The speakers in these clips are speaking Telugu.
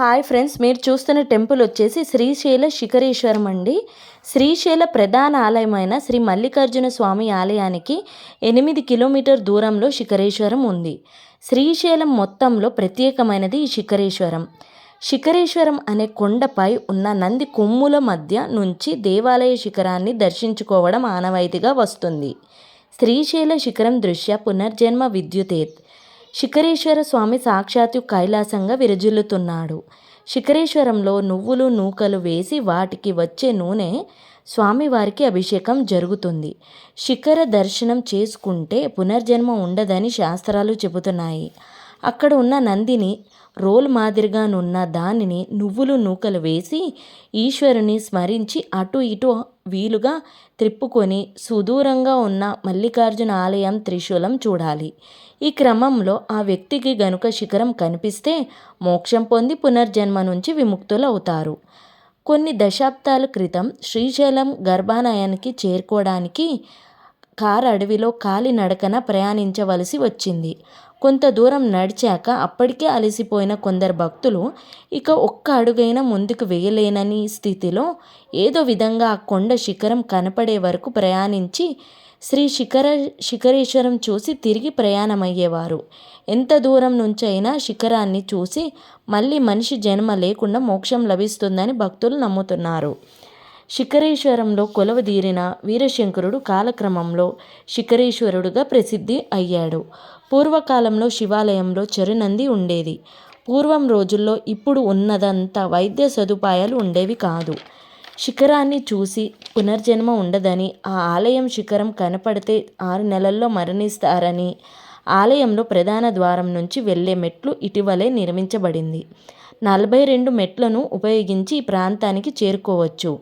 హాయ్ ఫ్రెండ్స్ మీరు చూస్తున్న టెంపుల్ వచ్చేసి శ్రీశైల శిఖరేశ్వరం అండి. శ్రీశైల ప్రధాన ఆలయమైన శ్రీ మల్లికార్జున స్వామి ఆలయానికి ఎనిమిది కిలోమీటర్ దూరంలో శిఖరేశ్వరం ఉంది. శ్రీశైలం మొత్తంలో ప్రత్యేకమైనది ఈ శిఖరేశ్వరం. శిఖరేశ్వరం అనే కొండపై ఉన్న నంది కొమ్ముల మధ్య నుంచి దేవాలయ శిఖరాన్ని దర్శించుకోవడం ఆనవాయితీగా వస్తుంది. శ్రీశైల శిఖరం దృశ్య పునర్జన్మ విద్యుతేత్ శిఖరేశ్వర స్వామి సాక్షాత్తు కైలాసంగా విరజిల్లుతున్నాడు. శిఖరేశ్వరంలో నువ్వులు నూకలు వేసి వాటికి వచ్చే నూనె స్వామివారికి అభిషేకం జరుగుతుంది. శిఖర దర్శనం చేసుకుంటే పునర్జన్మ ఉండదని శాస్త్రాలు చెబుతున్నాయి. అక్కడ ఉన్న నందిని రోల్ మాదిరిగానున్న దానిని నువ్వులు నూకలు వేసి ఈశ్వరుని స్మరించి అటు ఇటు వీలుగా త్రిప్పుకొని సుదూరంగా ఉన్న మల్లికార్జున ఆలయం త్రిశూలం చూడాలి. ఈ క్రమంలో ఆ వ్యక్తికి గనుక శిఖరం కనిపిస్తే మోక్షం పొంది పునర్జన్మ నుంచి విముక్తులవుతారు. కొన్ని దశాబ్దాల క్రితం శ్రీశైలం గర్భానయానికి చేరుకోవడానికి కారు అడవిలో కాలినడకన ప్రయాణించవలసి వచ్చింది. కొంత దూరం నడిచాక అప్పటికే అలసిపోయిన కొందరు భక్తులు ఇక ఒక్క అడుగైనా ముందుకు వేయలేనని స్థితిలో ఏదో విధంగా ఆ కొండ శిఖరం కనపడే వరకు ప్రయాణించి శ్రీ శిఖర శిఖరేశ్వరం చూసి తిరిగి ప్రయాణమయ్యేవారు. ఎంత దూరం నుంచైనా శిఖరాన్ని చూసి మళ్ళీ మనిషి జన్మ లేకుండా మోక్షం లభిస్తుందని భక్తులు నమ్ముతున్నారు. శిఖరేశ్వరంలో కొలవదీరిన వీరశంకరుడు కాలక్రమంలో శిఖరేశ్వరుడుగా ప్రసిద్ధి అయ్యాడు. పూర్వకాలంలో శివాలయంలో చెరునంది ఉండేది. పూర్వం రోజుల్లో ఇప్పుడు ఉన్నదంత వైద్య సదుపాయాలు ఉండేవి కాదు. శిఖరాన్ని చూసి పునర్జన్మ ఉండదని ఆ ఆలయం శిఖరం కనపడితే ఆరు నెలల్లో మరణిస్తారని ఆలయంలో ప్రధాన ద్వారం నుంచి వెళ్ళే మెట్లు ఇటీవలే నిర్మించబడింది. నలభై రెండు మెట్లను ఉపయోగించి ఈ ప్రాంతానికి చేరుకోవచ్చు.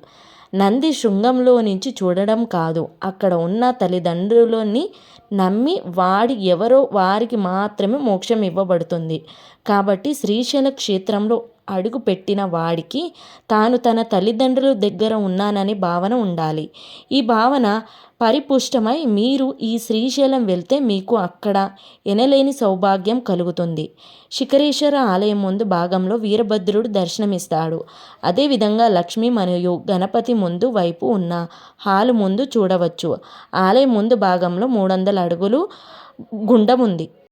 నంది శృంగంలో నుంచి చూడడం కాదు. అక్కడ ఉన్న తల్లిదండ్రులని నమ్మి వాడి ఎవరో వారికి మాత్రమే మోక్షం ఇవ్వబడుతుంది. కాబట్టి శ్రీశైల క్షేత్రంలో అడుగు పెట్టిన వాడికి తాను తన తల్లిదండ్రుల దగ్గర ఉన్నాననే భావన ఉండాలి. ఈ భావన పరిపుష్టమై మీరు ఈ శ్రీశైలం వెళ్తే మీకు అక్కడ ఎనలేని సౌభాగ్యం కలుగుతుంది. శిఖరేశ్వర ఆలయం ముందు భాగంలో వీరభద్రుడు దర్శనమిస్తాడు. అదేవిధంగా లక్ష్మి మరియు గణపతి ముందు వైపు ఉన్న హాలు ముందు చూడవచ్చు. ఆలయం ముందు భాగంలో మూడు వందల అడుగులు గుండం ఉంది.